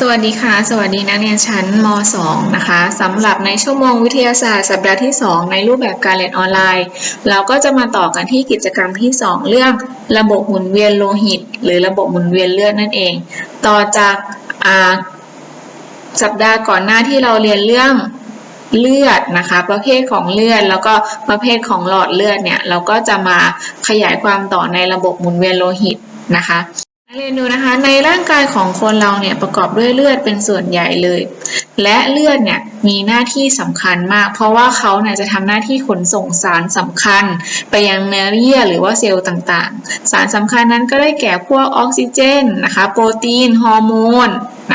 สวัสดีค่ะ สวัสดีนักเรียนชั้นม .2 นะคะสำหรับในชั่วโมงวิทยาศาสตร์สัปดาห์ที่ 2 ในรูปแบบการเรียนออนไลน์ เราก็จะมาต่อกันที่กิจกรรมที่ 2 เรื่องระบบหมุนเวียนโลหิต หรือระบบหมุนเวียนเลือดนั่นเอง ต่อจากาสัปดาห์ก่อนหน้าที่เราเรียนเรื่องเลือดนะคะ ประเภทของเลือดแล้วก็ประเภทของหลอดเลือดเนี่ยเราก็จะมาขยายความต่อในระบบหมุนเวียนโลหิตนะคะ เรียนดูนะคะในร่างกายของคนเราเนี่ยประกอบด้วยเลือดเป็นส่วนใหญ่เลย และเลือดเนี่ยมีหน้าที่สำคัญมาก เพราะว่าเขาเนี่ยจะทำหน้าที่ขนส่งสารสำคัญ ไปยังเนื้อเยื่อหรือว่าเซลล์ต่างๆ สารสำคัญนั้นก็ได้แก่พวกออกซิเจนนะคะ โปรตีน ฮอร์โมน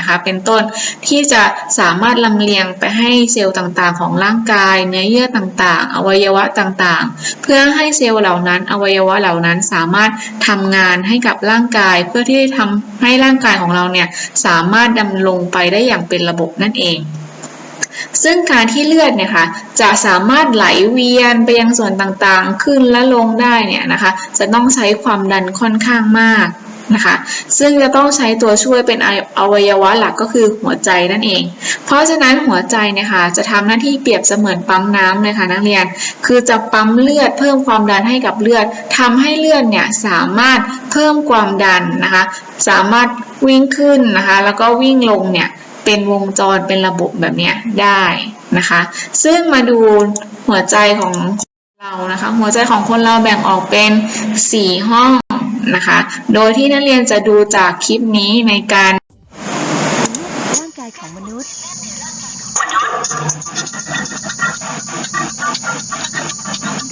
นะคะเป็นต้นที่จะสามารถลำเลียงไปให้เซลล์ต่างๆ ของร่างกาย เนื้อเยื่อต่างๆ อวัยวะต่างๆ เพื่อให้เซลล์เหล่านั้นอวัยวะเหล่านั้นสามารถทำงานให้กับร่างกาย เพื่อที่จะทำให้ร่างกายของเราเนี่ยสามารถดำรงไปได้อย่างเป็นระบบนั่นเองซึ่งการที่เลือดเนี่ยค่ะจะสามารถไหลเวียนไปยังส่วนต่างๆ ขึ้นและลงได้เนี่ยนะคะ จะต้องใช้ความดันค่อนข้างมาก นะคะ ซึ่งจะต้องใช้ตัวช่วยเป็นอวัยวะหลักก็คือหัวใจนั่นเอง เพราะฉะนั้นหัวใจเนี่ยค่ะจะทำหน้าที่เปรียบเสมือนปั๊มน้ำเลยค่ะนักเรียน คือจะปั๊มเลือดเพิ่มความดันให้กับเลือดทำให้เลือดเนี่ยสามารถเพิ่มความดันนะคะ สามารถวิ่งขึ้นนะคะ แล้วก็วิ่งลงเนี่ยเป็นวงจรเป็นระบบแบบเนี้ยได้นะคะ ซึ่งมาดูหัวใจของเรานะคะ หัวใจของคนเราแบ่งออกเป็น 4 ห้อง นะคะ โดยที่นักเรียนจะดูจากคลิปนี้ในการร่างกายของมนุษย์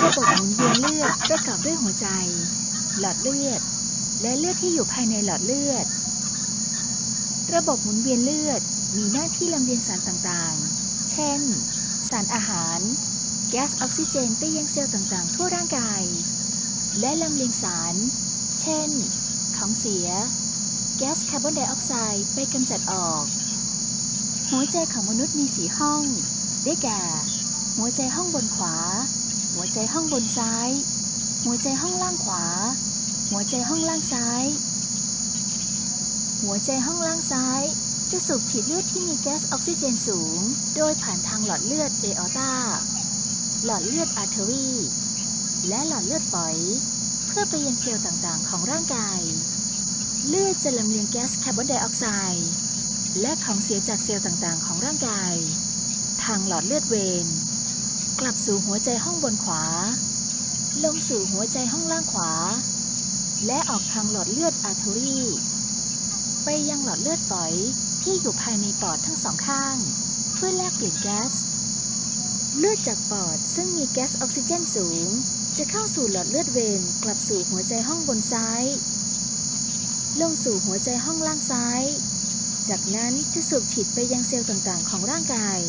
ระบบหมุนเวียนเลือดประกอบด้วยหัวใจ หลอดเลือด และเลือดที่อยู่ภายในหลอดเลือด ระบบหมุนเวียนเลือดมีหน้าที่ลำเลียงสารต่างๆ เช่น สารอาหาร แก๊สออกซิเจนไปยังเซลล์ต่างๆ ทั่วร่างกาย และลำเลียงสาร ช่น ของเสีย แก๊สคาร์บอนไดออกไซด์ไปกำจัดออก หัวใจของมนุษย์มีสีห้อง ได้แก่ หัวใจห้องบนขวา หัวใจห้องบนซ้าย หัวใจห้องล่างขวา หัวใจห้องล่างซ้าย หัวใจห้องล่างซ้าย จะสูบฉีดเลือดที่มีแก๊สออกซิเจนสูง โดยผ่านทางหลอดเลือดเอออตาหลอดเลือดอาร์เทอรีและหลอดเลือดฝอย เพื่อไปยังเซลล์ต่างๆ ของร่างกาย เลือดจะลำเลียงแก๊สคาร์บอนไดออกไซด์และของเสียจากเซลล์ต่างๆ ของร่างกาย ทางหลอดเลือดเวนกลับสู่หัวใจห้องบนขวา ลงสู่หัวใจห้องล่างขวา และออกทางหลอดเลือดอาร์เทอรีไปยังหลอดเลือดฝอยที่อยู่ภายในปอดทั้งสองข้าง เพื่อแลกเปลี่ยนแก๊ส เลือดจากปอดซึ่งมีแก๊สออกซิเจนสูง จะเข้าสู่หลอดเลือดเวนกลับสู่หัวใจห้องบนซ้าย ลงสู่หัวใจห้องล่างซ้าย จากนั้นจะสูบฉีดไปยังเซลล์ต่างๆ ของร่างกาย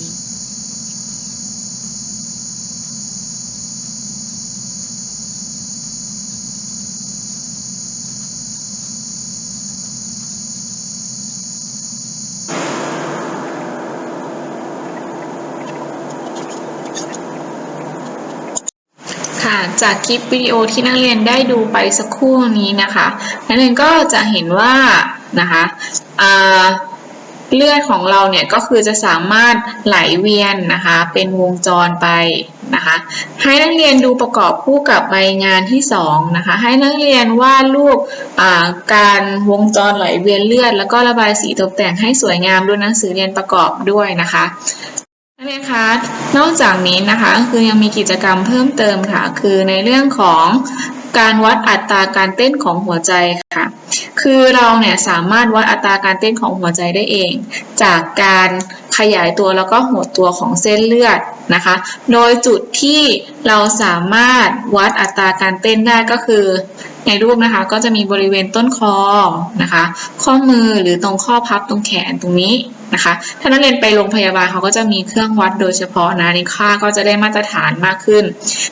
จากคลิปวิดีโอที่นักเรียนได้ดูไปสักครู่นี้นะคะ นักเรียนก็จะเห็นว่านะคะเลือดของเราเนี่ยก็คือจะสามารถไหลเวียนนะคะเป็นวงจรไปนะคะให้นักเรียนดูประกอบคู่กับใบงานที่สองนะคะให้นักเรียนวาดรูปการวงจรไหลเวียนเลือด แล้วก็ระบายสีตกแต่งให้สวยงามด้วยหนังสือเรียนประกอบด้วยนะคะ นักเรียนคะ นอกจากนี้นะคะคือยังมีกิจกรรมเพิ่มเติมค่ะ คือในเรื่องของการวัดอัตราการเต้นของหัวใจค่ะ คือเราเนี่ยสามารถวัดอัตราการเต้นของหัวใจได้เอง จากการขยายตัวแล้วก็หดตัวของเส้นเลือดนะคะ โดยจุดที่เราสามารถวัดอัตราการเต้นได้ก็คือ ในรูปนะคะก็จะมีบริเวณต้นคอนะคะ ข้อมือหรือตรงข้อพับตรงแขนตรงนี้นะคะ ถ้านักเรียนไปโรงพยาบาลเขาก็จะมีเครื่องวัดโดยเฉพาะนะในค่าก็จะได้มาตรฐานมากขึ้น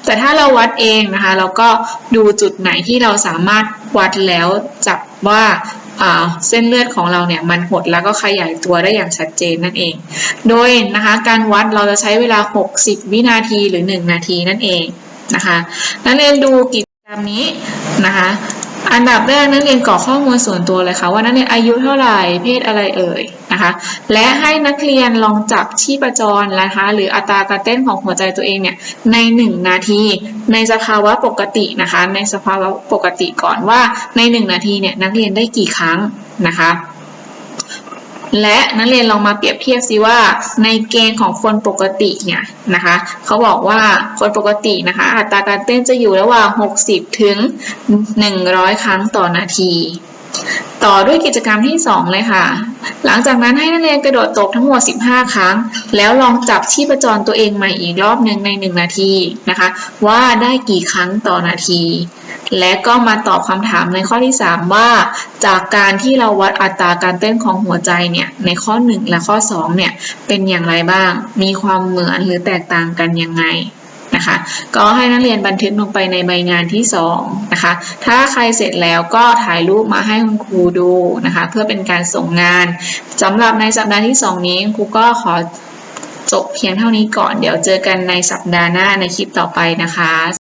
แต่ถ้าเราวัดเองนะคะ เราก็ดูจุดไหนที่เราสามารถวัดแล้วจับว่าเส้นเลือดของเราเนี่ยมันหดแล้วก็ขยายตัวได้อย่างชัดเจนนั่นเอง โดยนะคะการวัดเราจะใช้เวลา 60 วินาทีหรือ 1 นาทีนั่นเองนะคะนักเรียนดูกิ จกรรมนี้นะคะ อันดับแรกนักเรียนกรอกข้อมูลส่วนตัวเลยค่ะว่านักเรียนอายุเท่าไหร่เพศอะไรเอ่ยนะคะ และให้นักเรียนลองจับชีพจรนะคะ หรืออัตราการเต้นของหัวใจตัวเองเนี่ยใน 1 นาที ในสภาวะปกตินะคะ ในสภาวะปกติก่อนว่าใน 1 นาทีเนี่ยนักเรียนได้กี่ครั้งนะคะ และนักเรียนลองมาเปรียบเทียบซิว่าในเกณฑ์ของคนปกติเนี่ยนะคะเขาบอกว่าคนปกตินะคะอัตราการเต้นจะอยู่ระหว่าง 60 ถึง 100 ครั้งต่อนาที ต่อด้วยกิจกรรมที่ 2 เลยค่ะ หลังจากนั้นให้นักเรียนกระโดดตบทั้งหมด 15 ครั้ง แล้วลองจับชีพจรตัวเองใหม่อีกรอบหนึ่งใน 1 นาทีนะคะ ว่าได้กี่ครั้งต่อนาที และก็มาตอบคำถามในข้อที่ 3 ว่า จากการที่เราวัดอัตราการเต้นของหัวใจเนี่ยในข้อ 1 และข้อ2เนี่ยเป็นอย่างไรบ้าง มีความเหมือนหรือแตกต่างกันยังไงนะคะก็ให้นักเรียนบันทึกลงไปในใบงานที่2นะคะถ้าใครเสร็จแล้วก็ถ่ายรูปมาให้คุณครูดูนะคะเพื่อเป็นการส่งงานสำหรับในสัปดาห์ที่ 2 นี้ครูก็ขอจบเพียงเท่านี้ก่อน เดี๋ยวเจอกันในสัปดาห์หน้าในคลิปต่อไปนะคะ